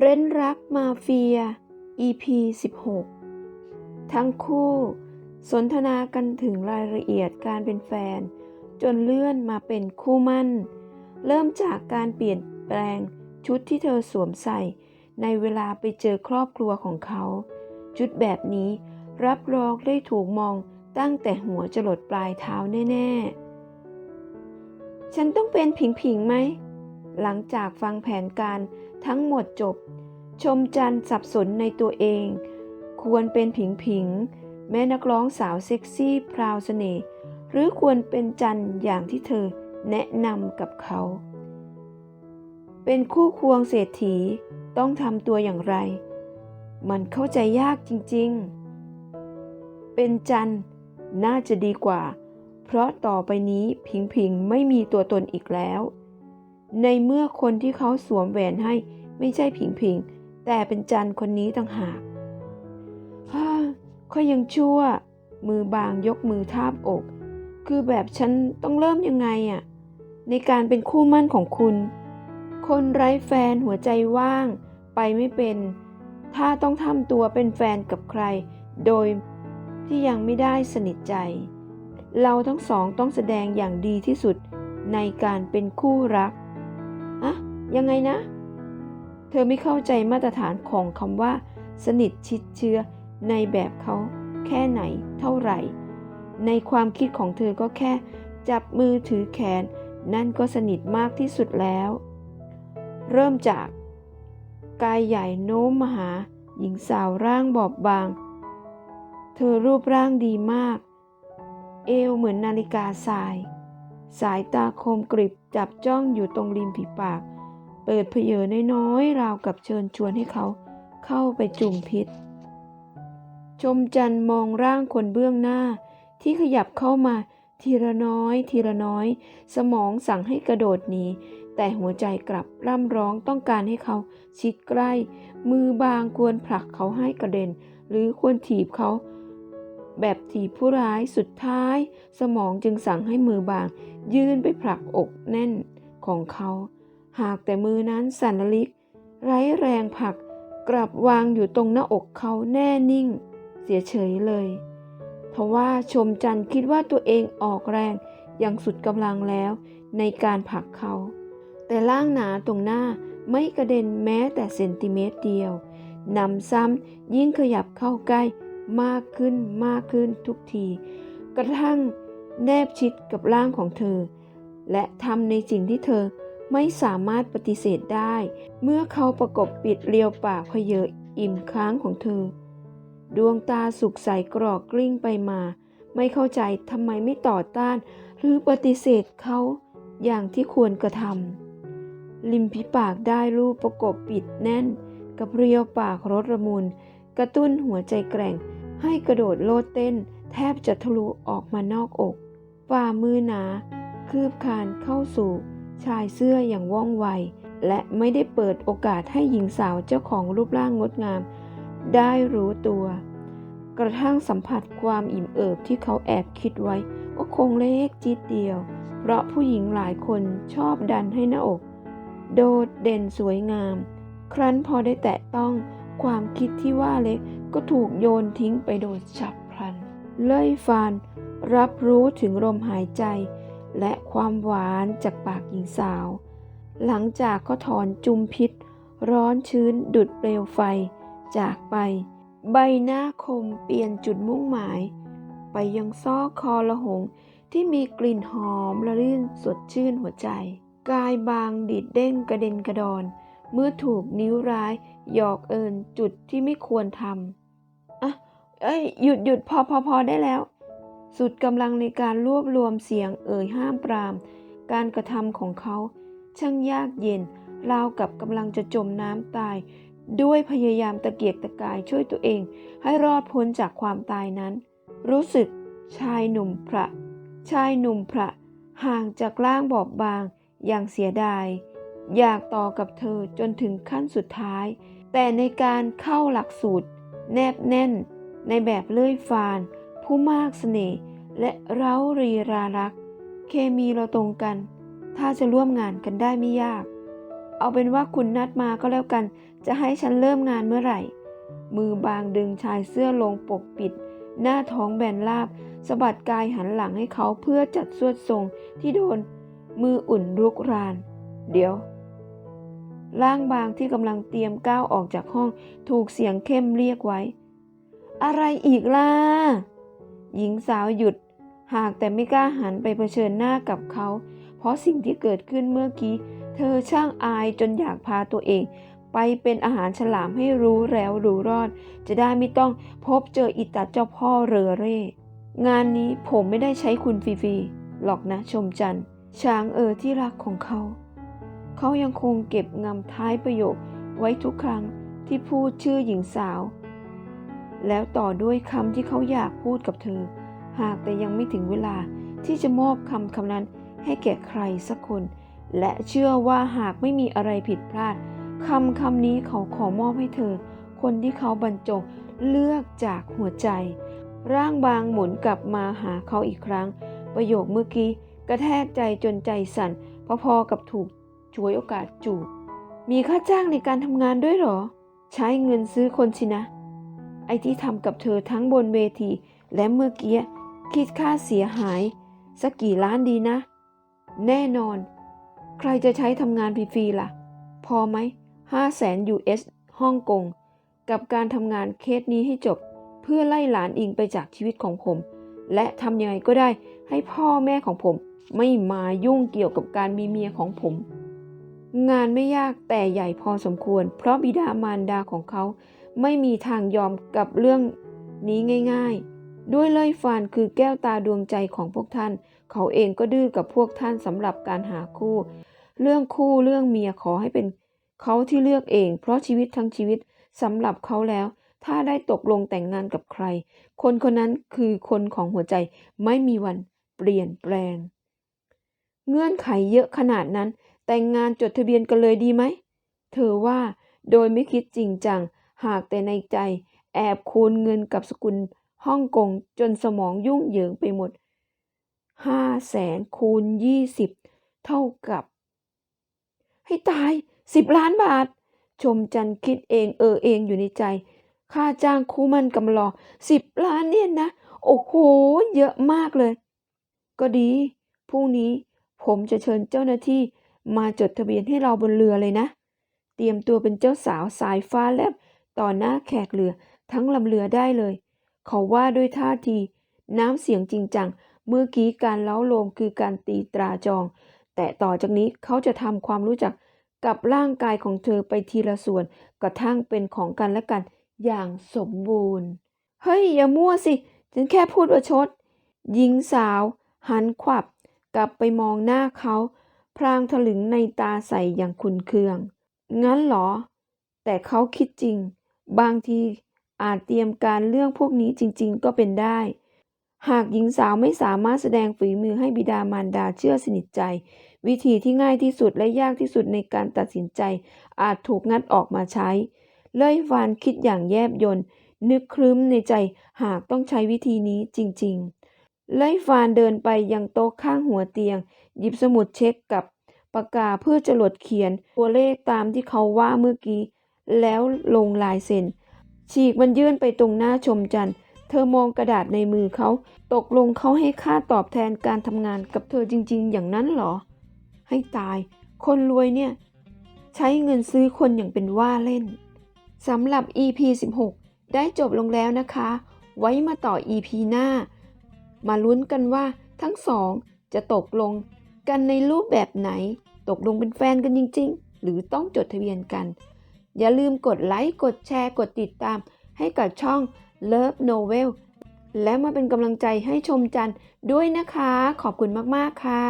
เร้นรักมาเฟีย EP 16 ทั้งคู่สนทนากันถึงรายละเอียดการเป็นแฟน จนเลื่อนมาเป็นคู่มั่น เริ่มจากการเปลี่ยนแปลงชุดที่เธอสวมใส่ ในเวลาไปเจอครอบครัวของเขา ชุดแบบนี้รับรองได้ถูกมองตั้งแต่หัวจรดปลายเท้าแน่ ๆ ฉันต้องเป็นผิงผิงๆไหม หลังจากฟังแผนการ ทั้งหมดจบ ชมจันทร์สับสนในตัวเอง ควรเป็นผิงผิง แม่นักร้องสาวเซ็กซี่พราวเสน่ห์หรือควรเป็นจันทร์อย่างที่เธอแนะนำกับเขา เป็นคู่ควงเศรษฐีต้องทำตัวอย่างไร มันเข้าใจยากจริงๆ เป็นจันทร์น่าจะดีกว่า เพราะต่อไปนี้ผิงผิงไม่มีตัวตนอีกแล้ว ในเมื่อคนที่เขาสวมแหวนให้ไม่ใช่ผิงผิง แต่เป็นจันคนนี้ต่างหากฮ่าก็ยังชั่ว มือบางยกมือทาบอก คือแบบฉันต้องเริ่มยังไงอะในการเป็นคู่มั่นของคุณ คนไร้แฟนหัวใจว่าง ไปไม่เป็น ถ้าต้องทำตัวเป็นแฟนกับใคร โดยที่ยังไม่ได้สนิทใจ เราทั้งสองต้องแสดงอย่างดีที่สุดในการเป็นคู่รัก ยังไงนะ เธอไม่เข้าใจมาตรฐานของคำว่า สนิทชิดเชื้อในแบบเขาแค่ไหนเท่าไหร่ ในความคิดของเธอก็แค่ จับมือถือแขน นั่นก็สนิทมากที่สุดแล้ว เริ่มจากกายใหญ่โน้มมาหา หญิงสาวร่างบอบบาง เธอรูปร่างดีมาก เอวเหมือนนาฬิกาทราย สายตาคมกริบจับจ้องอยู่ตรงริมฝีปาก เปิดเผยน้อยๆราวกับเชิญชวนให้เขาเข้าไปจุ่มพิษ ชมจันมองร่างคนเบื้องหน้า ที่ขยับเข้ามาทีละน้อย ทีละน้อย สมองสั่งให้กระโดดหนีแต่หัวใจกลับร่ำร้องต้องการให้เขาชิดใกล้ มือบางควรผลักเขาให้กระเด็น หรือควรถีบเขา แบบถีบผู้ร้ายสุดท้าย สมองจึงสั่งให้มือบาง ยื่นไปผลักอกแน่นของเขา หากแต่มือนั้นสั่นลิก ไร้แรงผลักกลับวางอยู่ตรงหน้าอกเขาแน่นิ่ง เสียเฉยเลยทว่าชมจันทร์คิดว่าตัวเองออกแรงอย่างสุดกำลังแล้ว ในการผลักเขา แต่ล่างหนาตรงหน้าไม่กระเด็นแม้แต่เซนติเมตรเดียวนำซ้ำยิ่งขยับเข้าใกล้มากขึ้นมากขึ้นทุกที กระทั่งแนบชิดกับร่างของเธอ และทำในสิ่งที่เธอ ไม่สามารถปฏิเสธได้ เมื่อเขาประกบปิดเรียวปากเพเยออิ่มค้างของเธอ ดวงตาสุกใสกรอกกลิ้งไปมา ไม่เข้าใจทำไมไม่ต่อต้าน หรือปฏิเสธเขาอย่างที่ควรกระทำริมฝีปากได้รูปประกบปิดแน่น กับเรียวปากรสระมุน กระตุ้นหัวใจแกร่ง ให้กระโดดโลดเต้น แทบจะทะลุออกมานอกอกฝ่ามือหนา คืบคานเข้าสู่ ชายเสื้ออย่างว่องไว และไม่ได้เปิดโอกาสให้หญิงสาวเจ้าของรูปร่างงดงาม ได้รู้ตัว กระทั่งสัมผัสความอิ่มเอิบที่เขาแอบคิดไว้ว่าคงเล็กจิดเดียว เพราะผู้หญิงหลายคนชอบดันให้หน้าอก โดดเด่นสวยงาม ครั้นพอได้แตะต้องความคิดที่ว่าเล็กก็ถูกโยนทิ้งไปโดยฉับพลัน เล่ยฟานรับรู้ถึงลมหายใจ และความหวานจากปากหญิงสาว หลังจากก็ถอนจุมพิษ ร้อนชื้นดุดเปลวไฟ จากไป ใบหน้าคมเปลี่ยนจุดมุ่งหมาย ไปยังซอกคอละหงที่มีกลิ่นหอมละลื่นสดชื่นหัวใจ กายบางดีดเด้งกระเด็นกระดอน เมื่อถูกนิ้วร้ายหยอกเอินจุดที่ไม่ควรทำอะเอ้ยหยุดหยุดพอพอพอได้แล้ว สุดกำลังในการรวบรวมเสียงเอ่ยห้ามปราม การกระทำของเขา ช่างยากเย็น ราวกับกำลังจะจมน้ำตาย ด้วยพยายามตะเกียกตะกายช่วยตัวเอง ให้รอดพ้นจากความตายนั้น รู้สึกชายหนุ่มพระ ชายหนุ่มพระ ห่างจากร่างบอบบาง อย่างเสียดาย อยากต่อกับเธอจนถึงขั้นสุดท้าย แต่ในการเข้าหลักสูตร แนบแน่น ในแบบเลื่อยฟาน ผู้มากเสน่ห์และเร้ารีรารัก เคมีเราตรงกัน ถ้าจะร่วมงานกันได้ไม่ยาก เอาเป็นว่าคุณนัดมาก็แล้วกัน จะให้ฉันเริ่มงานเมื่อไหร่ มือบางดึงชายเสื้อลงปกปิด หน้าท้องแบนราบสะบัดกายหันหลังให้เขาเพื่อจัดสวดทรงที่โดน มืออุ่นรุกราน เดี๋ยวร่างบางที่กำลังเตรียมก้าวออกจากห้องถูกเสียงเข้มเรียกไว้ อะไรอีกล่ะ หญิงสาวหยุด หากแต่ไม่กล้าหันไปเผชิญหน้ากับเขา เพราะสิ่งที่เกิดขึ้นเมื่อกี้ เธอช่างอายจนอยากพาตัวเอง ไปเป็นอาหารฉลามให้รู้แล้วรู้รอด จะได้ไม่ต้องพบเจออิตาเจ้าพ่อเรือเร่ งานนี้ผมไม่ได้ใช้คุณฟรีๆหรอกนะชมจันช้างเออที่รักของเขา เขายังคงเก็บงำท้ายประโยคไว้ทุกครั้งที่พูดชื่อหญิงสาว แล้วต่อด้วยคำที่เขาอยากพูดกับเธอ หากแต่ยังไม่ถึงเวลาที่จะมอบคำคำนั้นให้แก่ใครสักคน และเชื่อว่าหากไม่มีอะไรผิดพลาดคำคำนี้เขาขอมอบให้เธอ คนที่เขาบรรจงเลือกจากหัวใจ ร่างบางหมุนกลับมาหาเขาอีกครั้ง ประโยคเมื่อกี้กระแทกใจจนใจสั่นพอๆกับถูกช่วยโอกาสจูบมีค่าจ้างในการทำงานด้วยหรอ ใช้เงินซื้อคนสินะ ไอ้ที่ทำกับเธอทั้งบนเวที และเมื่อกี้คิดค่าเสียหาย สักกี่ล้านดีนะ แน่นอน ใครจะใช้ทำงานฟรีๆล่ะ พอไหมห้าแสน US ฮ่องกง กับการทำงานเคสนี้ให้จบ เพื่อไล่หลานอิงไปจากชีวิตของผม และทำยังไงก็ได้ให้พ่อแม่ของผม ไม่มายุ่งเกี่ยวกับการมีเมียของผม งานไม่ยากแต่ใหญ่พอสมควร เพราะบิดามารดาของเขา ไม่มีทางยอมกับเรื่องนี้ง่าย ๆ ด้วยเล่ยฟานคือแก้วตาดวงใจของพวกท่าน เขาเองก็ดื้อกับพวกท่านสำหรับการหาคู่ เรื่องคู่เรื่องเมียขอให้เป็นเขาที่เลือกเอง เพราะชีวิตทั้งชีวิตสำหรับเขาแล้ว ถ้าได้ตกลงแต่งงานกับใคร คนคนนั้นคือคนของหัวใจไม่มีวันเปลี่ยนแปลง เงื่อนไขเยอะขนาดนั้น แต่งงานจดทะเบียนกันเลยดีไหม เธอว่าโดยไม่คิดจริงจัง หากแต่ในใจแอบคูณเงินกับสกุลฮ่องกงจนสมองยุ่งเหยิงไปหมดห้าแสนคูณยี่สิบเท่ากับ ให้ตายสิบล้านบาท ชมจันคิดเองเออเองอยู่ในใจ ค่าจ้างคู่มันกำลอสิบล้านเนี่ยนะ โอ้โห เยอะมากเลย ก็ดี พรุ่งนี้ผมจะเชิญเจ้าหน้าที่มาจดทะเบียนให้เราบนเรือเลยนะ เตรียมตัวเป็นเจ้าสาวสายฟ้าแลบ ต่อหน้าแขกเรือทั้งลำเรือได้เลย เขาว่าด้วยท่าที น้ำเสียงจริงจัง เมื่อกี้การเล้าโลมคือการตีตราจอง แต่ต่อจากนี้เขาจะทำความรู้จักกับร่างกายของเธอไปทีละส่วนกระทั่งเป็นของกันและกันอย่างสมบูรณ์ เฮ้ย อย่ามั่วสิ ฉันแค่พูดประชด หญิงสาว หันขวับ กลับไปมองหน้าเขา พรางถลึงในตาใสอย่างคุนเคือง งั้นเหรอ แต่เขาคิดจริง บางทีอาจเตรียมการเรื่องพวกนี้จริงๆ ก็เป็นได้ หากหญิงสาวไม่สามารถแสดงฝีมือให้บิดามารดาเชื่อสนิทใจ วิธีที่ง่ายที่สุดและยากที่สุดในการตัดสินใจ อาจถูกงัดออกมาใช้ เล่ยฟานคิดอย่างแยบยนต์นึกครึ้มในใจหากต้องใช้วิธีนี้จริงๆ เล่ยฟานเดินไปยังโต๊ะข้างหัวเตียง หยิบสมุดเช็คกับปากกาเพื่อจะหลดเขียนตัวเลขตามที่เขาว่าเมื่อกี้ แล้วลงลายเซ็น ฉีกมันยื่นไปตรงหน้าชมจันทร์เธอมองกระดาษในมือเขา ตกลงเขาให้ค่าตอบแทนการทำงานกับเธอจริง ๆ อย่างนั้นเหรอ ให้ตาย คนรวยเนี่ย ใช้เงินซื้อคนอย่างเป็นว่าเล่นสำหรับ EP 16 ได้จบลงแล้วนะคะ ไว้มาต่อ EP หน้า มาลุ้นกันว่าทั้งสองจะตกลงกันในรูปแบบไหน ตกลงเป็นแฟนกันจริง ๆ หรือต้องจดทะเบียนกัน อย่าลืมกดไลค์ กดแชร์ กดติดตาม ให้กับช่อง Love Novel และมาเป็นกำลังใจให้ชมจันด้วยนะคะ ขอบคุณมาก ๆ ค่ะ